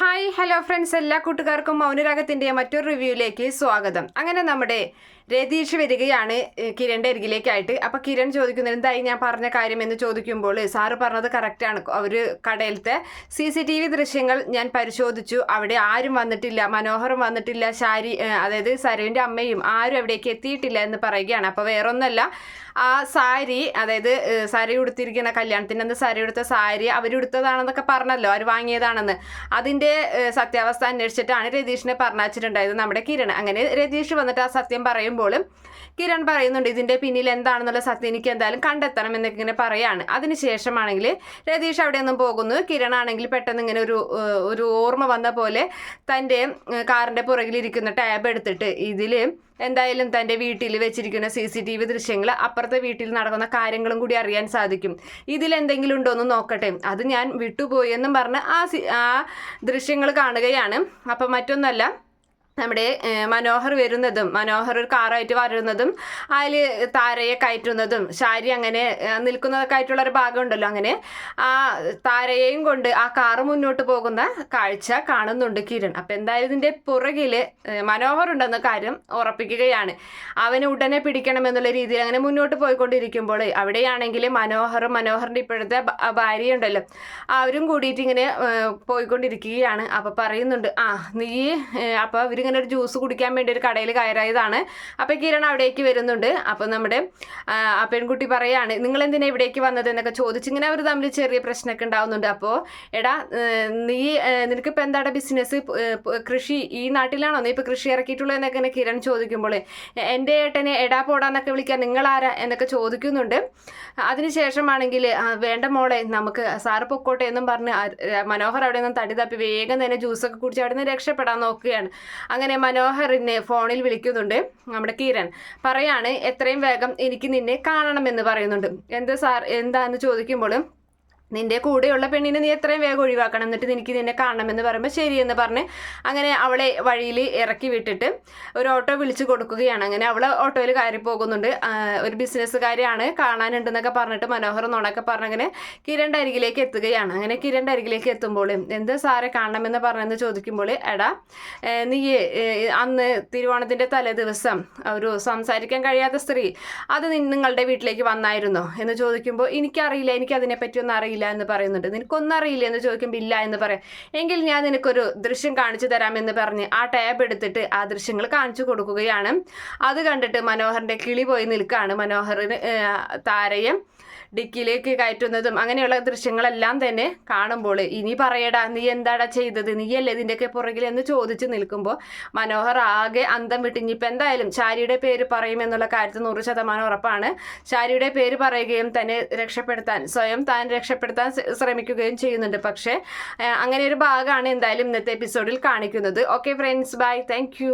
Hi hello friends. എല്ലാ കൂട്ടുകാർക്കും മൗനരാഗത്തിന്റെ മറ്റൊരു റിവ്യൂയിലേക്ക് സ്വാഗതം. അങ്ങനെ നമ്മുടെ രതീഷ് വരികയാണ് കിരണിന്റെ അരികിലേക്കായിട്ട്. അപ്പോൾ കിരൺ ചോദിക്കുന്നത് എന്തായി ഞാൻ പറഞ്ഞ കാര്യം എന്ന് ചോദിക്കുമ്പോൾ സാറ് പറഞ്ഞത് കറക്റ്റാണ് അവർ കടയിലത്തെ സി സി ടി വി ദൃശ്യങ്ങൾ ഞാൻ പരിശോധിച്ചു. അവിടെ ആരും വന്നിട്ടില്ല മനോഹറും വന്നിട്ടില്ല ശാരി അതായത് സരുവിന്റെ അമ്മയും ആരും അവിടേക്ക് എത്തിയിട്ടില്ല എന്ന് പറയുകയാണ്. അപ്പോൾ വേറൊന്നല്ല ആ സാരി അതായത് സാരി ഉടുത്തിരിക്കുന്ന കല്യാണത്തിന് അന്ന് സാരി ഉടുത്ത സാരി അവരുടുത്തതാണെന്നൊക്കെ പറഞ്ഞല്ലോ അവർ വാങ്ങിയതാണെന്ന്. അതിന്റെ സത്യാവസ്ഥ അന്വേഷിച്ചിട്ടാണ് രതീഷിനെ പറഞ്ഞിട്ടുണ്ടായത് നമ്മുടെ കിരൺ. അങ്ങനെ രതീഷ് വന്നിട്ട് ആ സത്യം പറയുമ്പോൾ കിരൺ പറയുന്നുണ്ട് ഇതിന്റെ പിന്നിൽ എന്താണെന്നുള്ള സത്യം എനിക്ക് എന്തായാലും കണ്ടെത്തണം എന്നൊക്കെ ഇങ്ങനെ പറയാണ്. അതിനുശേഷമാണെങ്കിൽ രതീഷ് അവിടെ ഒന്നും പോകുന്നു. കിരൺ ആണെങ്കിൽ പെട്ടെന്ന് ഇങ്ങനെ ഒരു ഒരു ഓർമ്മ വന്ന പോലെ തന്റെ കാറിന്റെ പുറകിലിരിക്കുന്ന ടാബ് എടുത്തിട്ട് ഇതിൽ എന്തായാലും തന്റെ വീട്ടിൽ വെച്ചിരിക്കുന്ന സി സി ടി വി ദൃശ്യങ്ങൾ അപ്പുറത്തെ വീട്ടിൽ നടക്കുന്ന കാര്യങ്ങളും കൂടി അറിയാൻ സാധിക്കും. ഇതിലെന്തെങ്കിലും ഉണ്ടോ എന്ന് നോക്കട്ടെ. അത് ഞാൻ വിട്ടുപോയി എന്നും പറഞ്ഞ് ആ ആ ദൃശ്യങ്ങൾ കാണുകയാണ്. അപ്പം മറ്റൊന്നല്ല നമ്മുടെ മനോഹർ വരുന്നതും മനോഹർ ഒരു കാറായിട്ട് വരുന്നതും അതിൽ താരയെ കയറ്റുന്നതും ശാരി അങ്ങനെ നിൽക്കുന്നതൊക്കെ ആയിട്ടുള്ള ഒരു ഭാഗം ഉണ്ടല്ലോ അങ്ങനെ. ആ താരയെയും കൊണ്ട് ആ കാറ് മുന്നോട്ട് പോകുന്ന കാഴ്ച കാണുന്നുണ്ട് കിരൺ. അപ്പം എന്തായാലും ഇതിന്റെ പുറകിൽ മനോഹർ ഉണ്ടെന്ന കാര്യം ഉറപ്പിക്കുകയാണ്. അവനെ ഉടനെ പിടിക്കണം എന്നുള്ള രീതിയിൽ അങ്ങനെ മുന്നോട്ട് പോയിക്കൊണ്ടിരിക്കുമ്പോൾ അവിടെയാണെങ്കിൽ മനോഹറും മനോഹറിന്റെ ഇപ്പോഴത്തെ ഭാര്യ ഉണ്ടല്ലോ അവരും കൂടിയിട്ട് ഇങ്ങനെ പോയിക്കൊണ്ടിരിക്കുകയാണ്. അപ്പോൾ പറയുന്നുണ്ട് ആ നീ അപ്പോൾ അവരിങ്ങനെ ഇങ്ങനെ ഒരു ജ്യൂസ് കുടിക്കാൻ വേണ്ടി ഒരു കടയിൽ കയറായതാണ്. അപ്പോൾ കിരൺ അവിടേക്ക് വരുന്നുണ്ട്. അപ്പോൾ നമ്മുടെ ആ പെൺകുട്ടി പറയാണ് നിങ്ങൾ എന്തിനാ ഇവിടേക്ക് വന്നത്? എന്നൊക്കെ ചോദിച്ചിങ്ങനെ അവർ തമ്മിൽ ചെറിയ പ്രശ്നമൊക്കെ ഉണ്ടാവുന്നുണ്ട്. അപ്പോൾ എടാ നീ നിനക്കിപ്പോൾ എന്താണ് ബിസിനസ്? കൃഷി ഈ നാട്ടിലാണോ നീ ഇപ്പോൾ കൃഷി ഇറക്കിയിട്ടുള്ളത് എന്നൊക്കെ എന്നെ കിരൺ ചോദിക്കുമ്പോൾ എന്റെ ഏട്ടനെ എടാ പോടാന്നൊക്കെ വിളിക്കാൻ നിങ്ങൾ ആരാ എന്നൊക്കെ ചോദിക്കുന്നുണ്ട്. അതിനുശേഷമാണെങ്കിൽ വേണ്ട മോളെ നമുക്ക് സാറ് പൊക്കോട്ടെ എന്നും പറഞ്ഞ് മനോഹർ അവിടെ നിന്ന് തടി തപ്പി വേഗം തന്നെ ജ്യൂസൊക്കെ കുടിച്ച് അവിടെ നിന്ന് രക്ഷപ്പെടാൻ നോക്കുകയാണ്. അങ്ങനെ മനോഹറിനെ ഫോണിൽ വിളിക്കുന്നുണ്ട് നമ്മുടെ കിരൺ. പറയാണ് എത്രയും വേഗം എനിക്ക് നിന്നെ കാണണമെന്ന് പറയുന്നുണ്ട്. എന്താ സാർ എന്താന്ന് ചോദിക്കുമ്പോൾ നിന്റെ കൂടെയുള്ള പെണ്ണിനെ നീ എത്രയും വേഗം ഒഴിവാക്കണം. എന്നിട്ട് എനിക്ക് നിന്നെ കാണണമെന്ന് പറയുമ്പോൾ ശരിയെന്ന് പറഞ്ഞ് അങ്ങനെ അവളെ വഴിയിൽ ഇറക്കി വിട്ടിട്ട് ഒരു ഓട്ടോ വിളിച്ചു കൊടുക്കുകയാണ്. അങ്ങനെ അവൾ ഓട്ടോയിൽ കയറി പോകുന്നുണ്ട്. ഒരു ബിസിനസ്സുകാരിയാണ് കാണാനുണ്ടെന്നൊക്കെ പറഞ്ഞിട്ട് മനോഹർ നോണൊക്കെ പറഞ്ഞങ്ങനെ കിരണ്ടെ അരികിലേക്ക് എത്തുകയാണ്. അങ്ങനെ കിരണ്ടെ അരികിലേക്ക് എത്തുമ്പോൾ എന്ത് സാറെ കാണണമെന്ന് പറഞ്ഞെന്ന് ചോദിക്കുമ്പോൾ എടാ നീ അന്ന് തിരുവോണത്തിന്റെ തലേ ദിവസം ഒരു സംസാരിക്കാൻ കഴിയാത്ത സ്ത്രീ അത് നിങ്ങളുടെ വീട്ടിലേക്ക് വന്നായിരുന്നോ? എന്ന് ചോദിക്കുമ്പോൾ എനിക്കറിയില്ല. എനിക്കതിനെപ്പറ്റി ഒന്നും അറിയില്ല. അറിയില്ല എന്ന് പറയുന്നുണ്ട്. നിനക്കൊന്നും അറിയില്ല എന്ന് ചോദിക്കുമ്പോൾ ഇല്ല എന്ന് പറയാം. എങ്കിൽ ഞാൻ നിനക്കൊരു ദൃശ്യം കാണിച്ചു തരാമെന്ന് പറഞ്ഞ് ആ ടാബ് എടുത്തിട്ട് ആ ദൃശ്യങ്ങൾ കാണിച്ചു കൊടുക്കുകയാണ്. അത് കണ്ടിട്ട് മനോഹറിന്റെ കിളി പോയി നിൽക്കുകയാണ്. മനോഹറിന് താരയും ഡിക്കിയിലേക്ക് കയറ്റുന്നതും അങ്ങനെയുള്ള ദൃശ്യങ്ങളെല്ലാം തന്നെ കാണുമ്പോൾ ഇനി പറയടാ നീ എന്താടാ ചെയ്തത്? നീയല്ലേ ഇതിന്റെയൊക്കെ പുറകിൽ എന്ന് ചോദിച്ച് നിൽക്കുമ്പോൾ മനോഹർ ആകെ അന്തം വിട്ട് ഇനിയിപ്പോൾ എന്തായാലും ചാരിയുടെ പേര് പറയുമെന്നുള്ള കാര്യത്തിൽ നൂറ് ശതമാനം ഉറപ്പാണ്. ചാരിയുടെ പേര് പറയുകയും തന്നെ രക്ഷപ്പെടുത്താൻ സ്വയം താൻ രക്ഷപ്പെടുത്താൻ ശ്രമിക്കുകയും ചെയ്യുന്നുണ്ട്. പക്ഷേ അങ്ങനെ ഒരു ഭാഗമാണ് എന്തായാലും ഇന്നത്തെ എപ്പിസോഡിൽ കാണിക്കുന്നത്. Okay friends bye thank